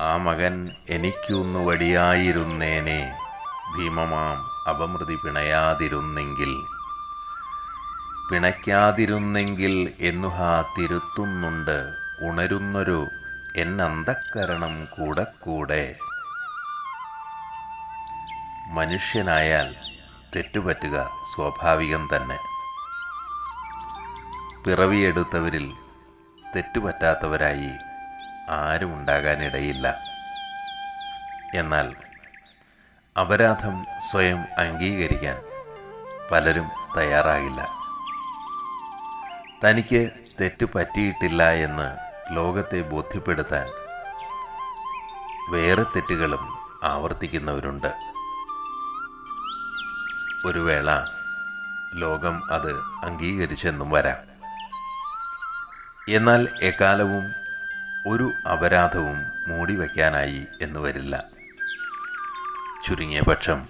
ആ മകൻ എനിക്കൊന്നു വടിയായിരുന്നേനെ. ഭീമമാം അപമൃതി പിണയാതിരുന്നെങ്കിൽ. പിണയ്ക്കാതിരുന്നെങ്കിൽ എന്നുഹാ തിരുത്തുന്നുണ്ട്. ഉണരുന്നൊരു എന്നന്തക്കരണം കൂടെ കൂടെ മനുഷ്യനായാൽ തെറ്റുപറ്റുക സ്വാഭാവികം തന്നെ. പിറവിയെടുത്തവരിൽ തെറ്റുപറ്റാത്തവരായി ആരും ഉണ്ടാകാനിടയില്ല. എന്നാൽ അപരാധം സ്വയം അംഗീകരിക്കാൻ പലരും തയ്യാറാകില്ല. തനിക്ക് തെറ്റു പറ്റിയിട്ടില്ല എന്ന് ലോകത്തെ ബോധ്യപ്പെടുത്താൻ വേറെ തെറ്റുകളും ആവർത്തിക്കുന്നവരുണ്ട്. ഒരു വേള ലോകം അത് അംഗീകരിച്ചെന്നും വരാം. എന്നാൽ എക്കാലവും ഒരു അപരാധവും മൂടിവെക്കാനായി എന്ന് വരില്ല. ചുരുങ്ങിയ പക്ഷം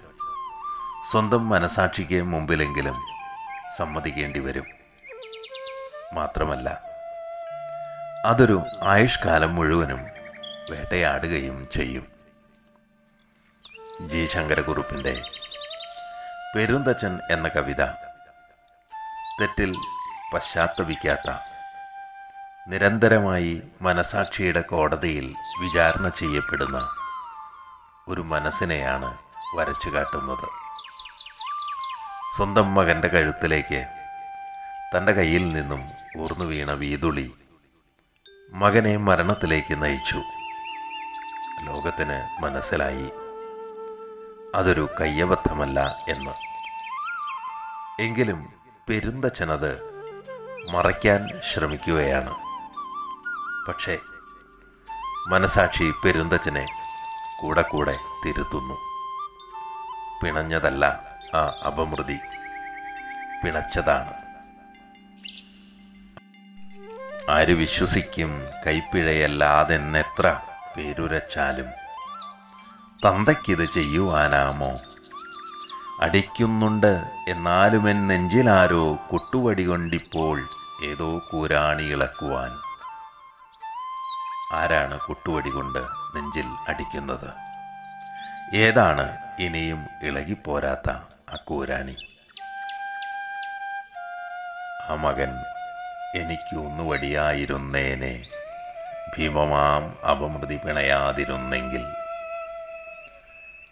സ്വന്തം മനസാക്ഷിക്ക് മുമ്പിലെങ്കിലും സമ്മതിക്കേണ്ടി വരും. മാത്രമല്ല അതൊരു ആയുഷ്കാലം മുഴുവനും വേട്ടയാടുകയും ചെയ്യും. ജി. ശങ്കരകുറുപ്പിന്റെ പെരുന്തച്ചൻ എന്ന കവിത തെറ്റിൽ പശ്ചാത്തപിക്കാത്ത നിരന്തരമായി മനസാക്ഷിയുടെ കോടതിയിൽ വിചാരണ ചെയ്യപ്പെടുന്ന ഒരു മനസ്സിനെയാണ് വരച്ചു കാട്ടുന്നത്. സ്വന്തം മകന്റെ കഴുത്തിലേക്ക് തന്റെ കയ്യിൽ നിന്നും ഊർന്നു വീണ വീതുളി മകനെ മരണത്തിലേക്ക് നയിച്ചു. ലോകത്തിന് മനസ്സിലായി. അതൊരു കയ്യബദ്ധമല്ല എന്ന്. എങ്കിലും പെരുന്തച്ചനത് മറയ്ക്കാൻ ശ്രമിക്കുകയാണ്. പക്ഷേ മനസാക്ഷി പെരുന്തച്ചനെ കൂടെ കൂടെ തിരുത്തുന്നു. പിണഞ്ഞതല്ല ആ അപമൃതി. പിണച്ചതാണ്. ആര് വിശ്വസിക്കും കൈപ്പിഴയല്ലാതെന്നെത്ര പേരുരച്ചാലും. തന്തയ്ക്കിത് ചെയ്യുവാനാമോ? അടിക്കുന്നുണ്ട് എന്നാലും എൻ നെഞ്ചിലാരോ കൊട്ടുവടി കൊണ്ടിപ്പോൾ ഏതോ കൂരാണി ഇളക്കുവാൻ. ആരാണ് കൊട്ടുവടി കൊണ്ട് നെഞ്ചിൽ അടിക്കുന്നത്? ഏതാണ് ഇനിയും ഇളകിപ്പോരാത്ത അക്കൂരാണി കൂരാണി? ആ മകൻ എനിക്കൊന്നു വടിയായിരുന്നേനെ ഭീമമാം അപമൃതി പിണയാതിരുന്നെങ്കിൽ.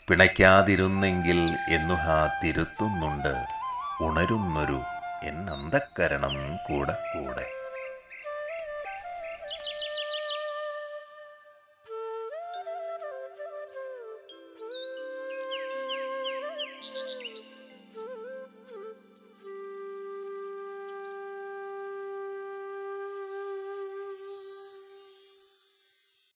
പിണയ്ക്കാതിരുന്നെങ്കിൽ എന്നുഹാ തിരുത്തുന്നുണ്ട്. ഉണരുന്നൊരു എന്നന്തക്കരണം കൂടെ കൂടെ.